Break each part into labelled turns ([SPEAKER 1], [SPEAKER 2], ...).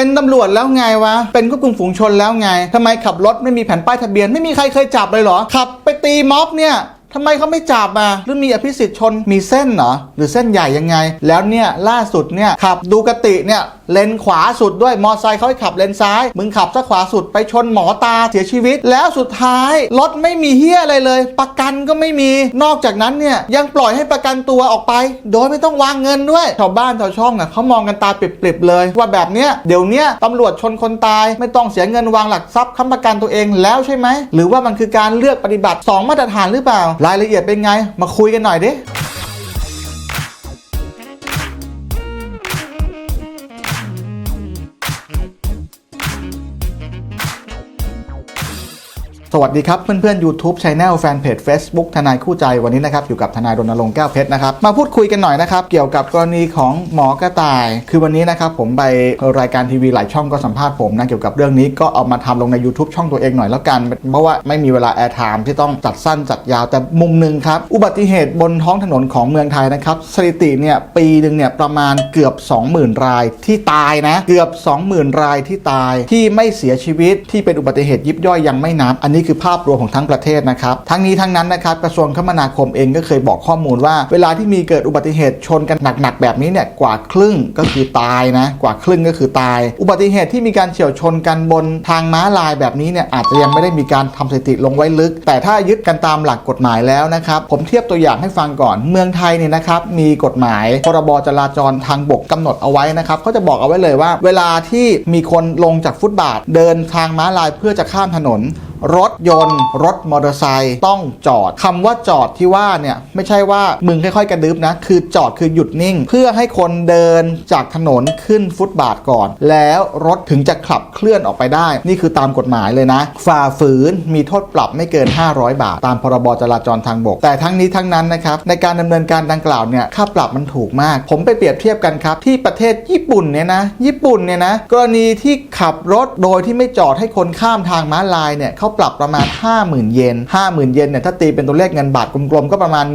[SPEAKER 1] เป็นตำรวจแล้วไงวะ เป็นควบคุมฝูงชนแล้วไงทำไมขับรถไม่มีแผ่นป้ายทะเบียนไม่มีใครเคยจับเลยเหรอขับไปตีม็อบเนี่ย ทำไมเขาไม่จับอะหรือมีอภิสิทธิ์ชนมีเส้นเหรอหรือเส้นใหญ่ยังไง แล้วเนี่ยล่าสุดเนี่ยขับดูกติเนี่ยเลนขวาสุดด้วยมอไซค์เขาให้ขับเลนซ้าย มึงขับซะขวาสุดไปชนหมอตาเสียชีวิต แล้วสุดท้ายรถไม่มีเฮียอะไรเลย ประกันก็ไม่มี นอกจากนั้นเนี่ยยังปล่อยให้ประกันตัวออกไป โดยไม่ต้องวางเงินด้วยชาวบ้านชาวช่องอะเขามองกันตาปริบๆเลย ว่าแบบเนี้ยเดี๋ยวเนี้ยตำรวจชนคนตาย ไม่ต้องเสียเงินวางหลักทรัพย์ค้ำประกันตัวเองแล้วใช่ไหมหรือว่ามันคือการเลือกปฏิบัติสองมาตรฐานหรือเปล่ารายละเอียดเป็นไง มาคุยกันหน่อยดิ สวัสดีครับเพื่อนๆ YouTube Channel แฟนเพจ Facebook ทนายคู่ใจวันนี้นะครับอยู่กับทนายรณรงค์แก้วเพชรนะครับมาพูดคุยกันหน่อยนะครับเกี่ยวกับกรณีของหมอกระต่าย คือวันนี้นะครับผมไปรายการทีวีหลายช่องก็สัมภาษณ์ผมนะเกี่ยวกับเรื่องนี้ก็เอามาทำลงใน YouTube ช่องตัวเองหน่อยแล้วกันเพราะว่าไม่มีเวลาแอร์ไทม์ที่ต้องจัดสั้นจัดยาวแต่มุมหนึ่งครับอุบัติเหตุบนท้องถนนของเมืองไทยนะครับสถิติเนี่ยปีหนึ่งเนี่ยประมาณเกือบ 20,000 รายที่ตายนะเกือบ 20,000 รายที่ตายที่ไม่เสียชีวิตที่เป็นอุบัติเหตุยิบย่อยยังไม่นับอันนี้ี่คือภาพรวมของทั้งประเทศนะครับ ทั้งนี้ทั้งนั้นนะครับกระทรวงคมนาคมเองก็เคยบอกข้อมูลว่า เวลาที่มีเกิดอุบัติเหตุชนกันหนักๆแบบนี้เนี่ยกว่าครึ่งก็คือตายนะ กว่าครึ่งก็คือตาย อุบัติเหตุที่มีการเฉียวชนกันบนทางม้าลายแบบนี้เนี่ยอาจจะยังไม่ได้มีการทำสถิติลงไว้ลึก แต่ถ้ายึดกันตามหลักกฎหมายแล้วนะครับผมเทียบตัวอย่างให้ฟังก่อน เมืองไทยเนี่ยนะครับมีกฎหมายพรบจราจรทางบกกำหนดเอาไว้นะครับเขาจะบอกเอาไว้เลยว่า เวลาที่มีคนลงจากฟุตบาท เดินทางม้าลายเพื่อจะข้ามถนน รถยนต์ รถมอเตอร์ไซค์ต้องจอดคำว่าจอดที่ว่าเนี่ยไม่ใช่ว่ามึงค่อยๆกระดึบนะ คือจอดคือหยุดนิ่ง เพื่อให้คนเดินจากถนนขึ้นฟุตบาทก่อน แล้วรถถึงจะขับเคลื่อนออกไปได้ นี่คือตามกฎหมายเลยนะ ฝ่าฝืนมีโทษปรับไม่เกิน 500 บาท ตามพรบจราจรทางบก แต่ทั้งนี้ทั้งนั้นนะครับในการดำเนินการดังกล่าวเนี่ยค่าปรับมันถูกมาก ผมไปเปรียบเทียบกันครับที่ประเทศญี่ปุ่นเนี่ยนะญี่ปุ่นเนี่ยนะกรณีที่ขับรถโดยที่ไม่จอดให้คนข้ามทางม้าลายเนี่ยเขาปรับประมาณ 50,000 เยน 50,000 เยนเนี่ยถ้าตีเป็นตัวเลขเงินบาทกลมๆ ก็ประมาณ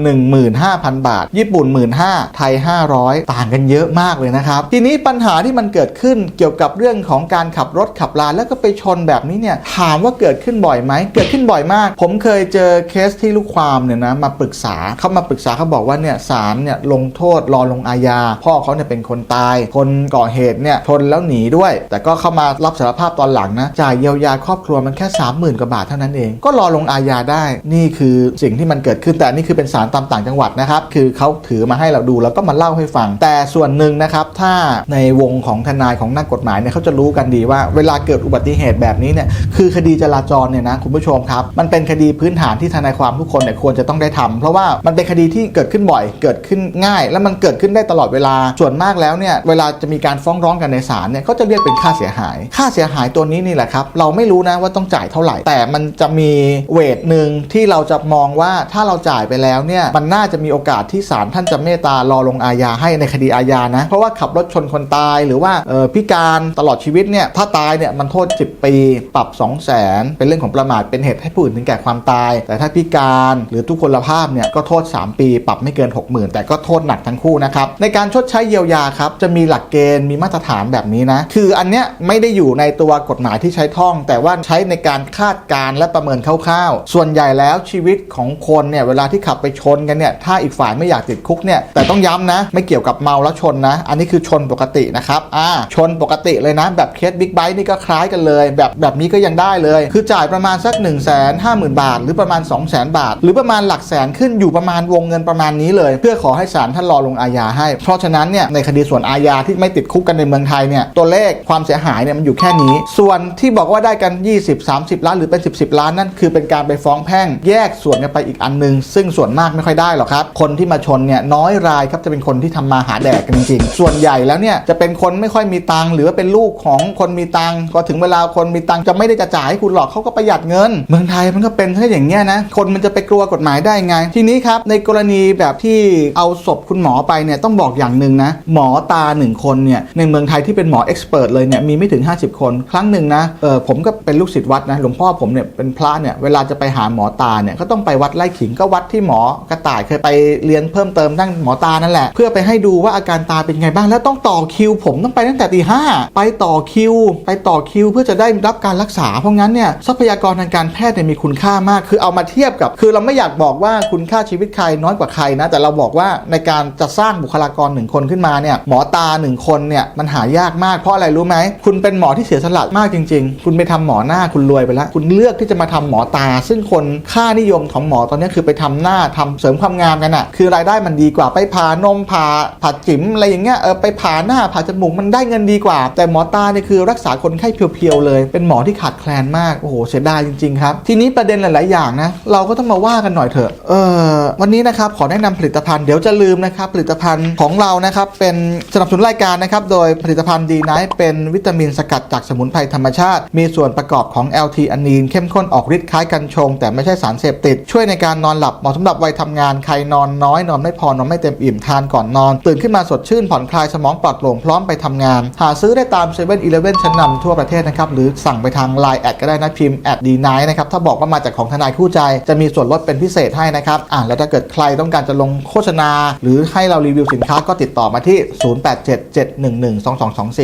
[SPEAKER 1] 15,000 บาท ญี่ปุ่น 15,000ไทย 500 ต่างกันเยอะมากเลยนะครับ ทีนี้ปัญหาที่มันเกิดขึ้นเกี่ยวกับเรื่องของการขับรถขับลาแล้วก็ไปชนแบบนี้เนี่ยถามว่าเกิดขึ้นบ่อยไหมเกิดขึ้นบ่อยมาก ผมเคยเจอเคสที่ลูกความเนี่ยนะมาปรึกษาเขามาปรึกษาเขาบอกว่าเนี่ยศาลเนี่ยลงโทษรอลงอาญาพ่อเขาเนี่ยเป็นคนตาย คนก่อเหตุเนี่ยชนแล้วหนีด้วย แต่ก็เข้ามารับสารภาพตอนหลังนะจ่ายเยียวยาครอบครัวมันแค่ 30,000กว่าบาทเท่านั้นเอง ก็รอลงอาญาได้นี่คือสิ่งที่มันเกิดขึ้นแต่นี่คือเป็นศาลตามต่างจังหวัดนะครับ คือเขาถือมาให้เราดูแล้วก็มาเล่าให้ฟัง แต่ส่วนหนึ่งนะครับถ้าในวงของทนายของนักกฎหมายเนี่ยเขาจะรู้กันดีว่าเวลาเกิดอุบัติเหตุแบบนี้เนี่ยคือคดีจราจรเนี่ยนะคุณผู้ชมครับ มันเป็นคดีพื้นฐานที่ทนายความทุกคนเนี่ยควรจะต้องได้ทำเพราะว่ามันเป็นคดีที่เกิดขึ้นบ่อย เกิดขึ้นง่าย และมันเกิดขึ้นได้ตลอดเวลาส่วนมากแล้วเนี่ยเวลาจะมีการฟ้องร้องกันในศาลเนี่ยเขาจะเรียกเป็นค่าเสียหาย ค่าเสียหายตัวนี้นี่แหละครับเราไม่รู้นะว่าต้องจ่ายเท่าไหร่แต่แต่มันจะมีเวทหนึ่งที่เราจะมองว่าถ้าเราจ่ายไปแล้วเนี่ยมันน่าจะมีโอกาสที่ศาลท่านจะเมตตารอลงอาญาให้ในคดีอาญานะ เพราะว่าขับรถชนคนตายหรือว่าอ่อพิการตลอดชีวิตเนี่ยถ้าตายเนี่ยมันโทษ 10 ปี ปรับ 2 0 0 0 0 0เป็นเรื่องของประมาทเป็นเหตุให้ผู้อื่นถึงแก่ความตาย แต่ถ้าพิการหรือทุกคนภาพเนี่ยก็โทษ 3 ปี ปรับไม่เกิน 60,000 แต่ก็โทษหนักทั้งคู่นะครับในการชดใช้เยียวยาครับจะมีหลักเกณฑ์มีมาตรฐานแบบนี้นะคืออันเนี้ยไม่ได้อยู่ในตัวกฎหมายที่ใช้ท่อง แต่ว่าใช้ในการคาดการและประเมินคร่าวๆ ส่วนใหญ่แล้วชีวิตของคนเนี่ยเวลาที่ขับไปชนกันเนี่ยถ้าอีกฝ่ายไม่อยากติดคุกเนี่ยแต่ต้องย้ำนะ ไม่เกี่ยวกับเมาแล้วชนนะ อันนี้คือชนปกตินะครับอ่าชนปกติเลยนะ แบบเคสบิ๊กไบค์นี่ก็คล้ายกันเลย แบบแบบนี้ก็ยังได้เลย คือจ่ายประมาณสัก 1 5 0 0 0 0 บาท หรือประมาณ 2 0 0 0 0 0 บาท หรือประมาณหลักแสนขึ้นอยู่ประมาณวงเงินประมาณนี้เลย เพื่อขอให้ศาลท่านรอลงอาญาให้ เพราะฉะนั้นเนี่ยในคดีส่วนอาญาที่ไม่ติดคุกกันในเมืองไทยเนี่ยตัวเลขความเสียหายเนี่ยมันอยู่แค่นี้ ส่วนที่บอกว่าได้กัน 20 30 ล้านหรือเป็น 10 10ล้านนั่นคือเป็นการไปฟ้องแพ่งแยกส่วนกันไปอีกอันหนึง ซึ่งส่วนมากไม่ค่อยได้หรอกครับ คนที่มาชนเนี่ยน้อยรายครับจะเป็นคนที่ทำมาหาแดกกันจริงๆ ส่วนใหญ่แล้วเนี่ยจะเป็นคนไม่ค่อยมีตังค์หรือว่าเป็นลูกของคนมีตังค์ก็ถึงเวลาคนมีตังค์จะไม่ได้จะจ่ายให้คุณหรอกเขาก็ประหยัดเงิน เมืองไทยมันก็เป็นแค่อย่างเงี้ยนะคนมันจะไปกลัวกฎหมายได้ไง ทีนี้ครับในกรณีแบบที่เอาศพคุณหมอไปเนี่ยต้องบอกอย่างหนึ่งนะหมอตาหนึ่งคนเนี่ยในเมืองไทยที่เป็นหมอเอ็กซ์เพรสเลยเนี่ยมีไม่ถึง 50 คน ครั้งหนึ่งนะเออผมก็เป็นลูกศิษย์วัดนะหลวงพ่อผมเนี่ยเป็นพระเนี่ยเวลาจะไปหาหมอตาเนี่ยก็ต้องไปวัดไร่ขิงก็วัดที่หมอกระต่ายเคยไปเรียนเพิ่มเติมตั้งหมอตานั่นแหละ เพื่อไปให้ดูว่าอาการตาเป็นไงบ้างแล้วต้องต่อคิว ผมต้องไปตั้งแต่ตีห้าไปต่อคิว ไปต่อคิว เพื่อจะได้รับการรักษา เพราะงั้นเนี่ยทรัพยากรทางการแพทย์เนี่ยมีคุณค่ามาก คือเอามาเทียบกับ คือเราไม่อยากบอกว่าคุณค่าชีวิตใครน้อยกว่าใครนะแต่เราบอกว่าในการจะสร้างบุคลากรหนึ่งคนขึ้นมาเนี่ยหมอตาหนึ่งคนเนี่ยมันหายากมากเพราะอะไรรู้ไหมคุณเป็นหมอที่เสียสละมากจริง ๆ คุณไปทำหมอหน้าคุณรวยไปแล้วคุณเลือกที่จะมาทำหมอตา ซึ่งคนค่านิยมของหมอตอนนี้คือไปทำหน้าทำเสริมความงามกันอะคือรายได้มันดีกว่าไปผ่านมผ่าผ่าจิ๋มอะไรอย่างเงี้ยเออไปผ่าหน้าผ่าจมูกมันได้เงินดีกว่า แต่หมอตาเนี่ยคือรักษาคนไข้เพียวๆเลย เป็นหมอที่ขาดแคลนมากโอ้โหเสียดายจริงๆครับทีนี้ประเด็นหลายๆอย่างนะเราก็ต้องมาว่ากันหน่อยเถอะเออวันนี้นะครับขอแนะนำผลิตภัณฑ์เดี๋ยวจะลืมนะครับผลิตภัณฑ์ของเรานะครับเป็นสนับสนุนรายการนะครับโดยผลิตภัณฑ์ดีไนท์เป็นวิตามินสกัดจากสมุนไพรธรรมชาติ มีส่วนประกอบของ LT อันนีนเข้มข้นออกฤทธิ์คล้ายกัญชง แต่ไม่ใช่สารเสพติด ช่วยในการนอนหลับเหมาะสำหรับวัยทำงานใครนอนน้อยนอนไม่พอนอนไม่เต็มอิ่มทานก่อนนอน ตื่นขึ้นมาสดชื่นผ่อนคลายสมองปลอดโปร่งพร้อมไปทำงาน หาซื้อได้ตาม7 e เ e ่ e อชั้นนำทั่วประเทศนะครับหรือสั่งไปทาง Line แอดก็ได้นะพิมพ์แอดดีไนนะครับถ้าบอกว่ามาจากของทนายคู่ใจ จะมีส่วนลดเป็นพิเศษให้นะครับอะแล้วถ้าเกิดใครต้องการจะลงโฆษณา หรือให้เรารีวิวสินค้าก็ติดต่อมาที่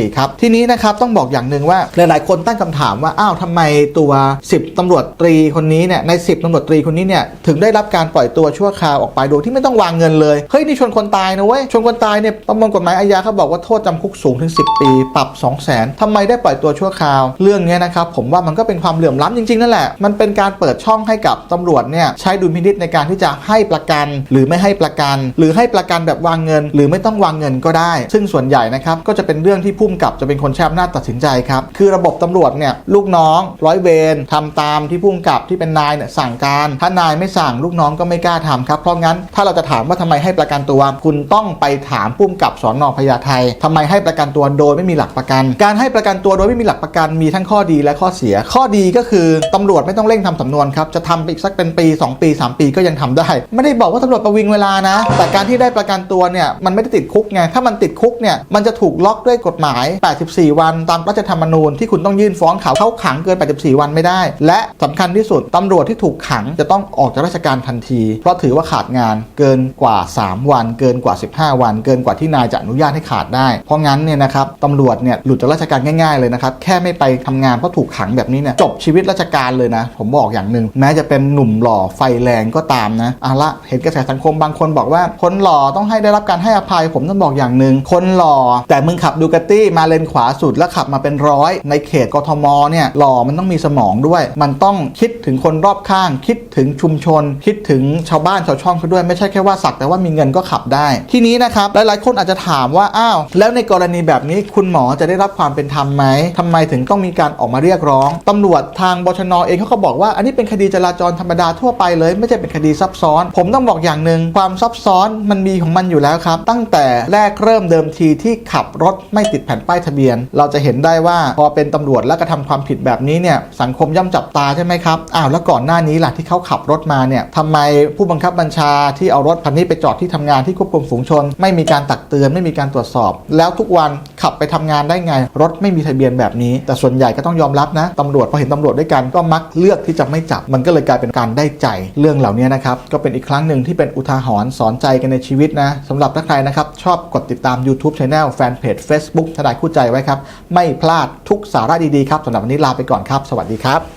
[SPEAKER 1] 0877112224 ครับ ทีนี้นะครับต้องบอกอย่างหนึ่งว่าหลายๆ คนตั้งคำถามว่า อ้าวทำไมตัว10ตำรวจตรีคนนี้เนี่ยใน 10ตำรวจตรีคนนี้เนี่ยถึงได้รับการปล่อยตัวชั่วคราวออกไปโดยที่ไม่ต้องวางเงินเลยเฮ้ยนี่ชนคนตายนะเว้ยชนคนตายเนี่ยประมวลกฎหมายอาญาเขาบอกว่าโทษจำคุกสูงถึง 10 ปี ปรับ 2 0 0 0 0 0ทำไมได้ปล่อยตัวชั่วคราว เรื่องนี้นะครับผมว่ามันก็เป็นความเหลื่อมล้ำจริงๆนั่นแหละมันเป็นการเปิดช่องให้กับตำรวจเนี่ยใช้ดุลพินิษในการที่จะให้ประกัน หรือไม่ให้ประกัน หรือให้ประกันแบบวางเงิน หรือไม่ต้องวางเงินก็ได้ ซึ่งส่วนใหญ่นะครับก็จะเป็นเรื่องที่พุ่มกับจะเป็นคนใช้อำนาจตัดสินใจครับคือระบบตำรวจเนี่ยลูกน้อง ร้อยเวรทำตามที่พุ่มกับที่เป็นนายเนี่ยสั่งการ ถ้านายไม่สั่งลูกน้องก็ไม่กล้าทำครับ เพราะงั้นถ้าเราจะถามว่าทำไมให้ประกันตัว คุณต้องไปถามพุ่มกับสอนอพญาไททำไมให้ประกันตัวโดยไม่มีหลักประกัน การให้ประกันตัวโดยไม่มีหลักประกันมีทั้งข้อดีและข้อเสีย ข้อดีก็คือตำรวจไม่ต้องเร่งทำสำนวนครับ จะทำไปอีกสักเป็นปี 2 ปี 3 ปีก็ยังทำได้ ไม่ได้บอกว่าตำรวจประวิงเวลานะ แต่การที่ได้ประกันตัวเนี่ยมันไม่ได้ติดคุกไง ถ้ามันติดคุกเนี่ยมันจะถูกล็อกด้วยกฎหมาย 84 วันตามรัฐธรรมนูญที่คุณต้องยื่นฟ้องเขาเขาขังเกิน 84 วันไม่ได้และสำคัญที่สุดตำรวจที่ถูกขังจะต้องออกจากราชการทันที เพราะถือว่าขาดงานเกินกว่า 3 วัน เกินกว่า 15 วัน เกินกว่าที่นายจะอนุญาตให้ขาดได้ เพราะงั้นเนี่ยนะครับตำรวจเนี่ยหลุดจากราชการง่ายๆเลยนะครับแค่ไม่ไปทำงานเพราะถูกขังแบบนี้เนี่ยจบชีวิตราชการเลยนะ ผมบอกอย่างหนึ่งแม้จะเป็นหนุ่มหล่อไฟแรงก็ตามนะอาละเห็นกระแสสังคมบางคนบอกว่าคนหล่อต้องให้ได้รับการให้อภัย ผมต้องบอกอย่างหนึ่งคนหล่อ แต่มึงขับดูกาตี้มาเลนขวาสุดแล้วขับมาเป็นร้อยในเขตกทมเนี่ยหล่อมันต้องมีสมองด้วยมันต้องคิดถึงคนรอบข้าง คิดถึงชุมชน คิดถึงชาวบ้านชาวช่องเขาด้วยไม่ใช่แค่ว่าสักแต่ว่ามีเงินก็ขับได้ ทีนี้นะครับหลายๆคนอาจจะถามว่าอ้าวแล้วในกรณีแบบนี้คุณหมอจะได้รับความเป็นธรรมไหมทำไมถึงต้องมีการออกมาเรียกร้องตำรวจทางบชนเองเขาก็บอกว่า อันนี้เป็นคดีจราจรธรรมดาทั่วไปเลย ไม่ใช่เป็นคดีซับซ้อน ผมต้องบอกอย่างหนึ่งความซับซ้อนมันมีของมันอยู่แล้วครับ ตั้งแต่แรกเริ่มเดิมทีที่ขับรถไม่ติดแผ่นป้ายทะเบียน เราจะเห็นได้ว่าพอเป็นตำรวจแล้วกระทำความผิดแบบนี้เนี่ยสังคมย่อมจับตาใช่ไหมครับอ้าวแล้วก่อนหน้านี้ล่ะที่เขาขับรถมาเนี่ยทำไมผู้บังคับบัญชาที่เอารถคันนี้ไปจอดที่ทำงานที่ควบคุมฝูงชน ไม่มีการตักเตือนไม่มีการตรวจสอบ แล้วทุกวันขับไปทำงานได้ไง รถไม่มีทะเบียนแบบนี้ แต่ส่วนใหญ่ก็ต้องยอมรับนะตำรวจพอเห็นตำรวจด้วยกันก็มักเลือกที่จะไม่จับ มันก็เลยกลายเป็นการได้ใจเรื่องเหล่านี้นะครับก็เป็นอีกครั้งหนึ่งที่เป็นอุทาหรณ์สอนใจกันในชีวิตนะสำหรับถ้าใครนะครับชอบกดติดตาม YouTube Channel แฟนเพจ Facebook ทนายคู่ใจไว้ครับไม่พลาดทุกสาระดีๆครับสำหรับวันนี้ลาไปก่อนครับ สวัสดีครับ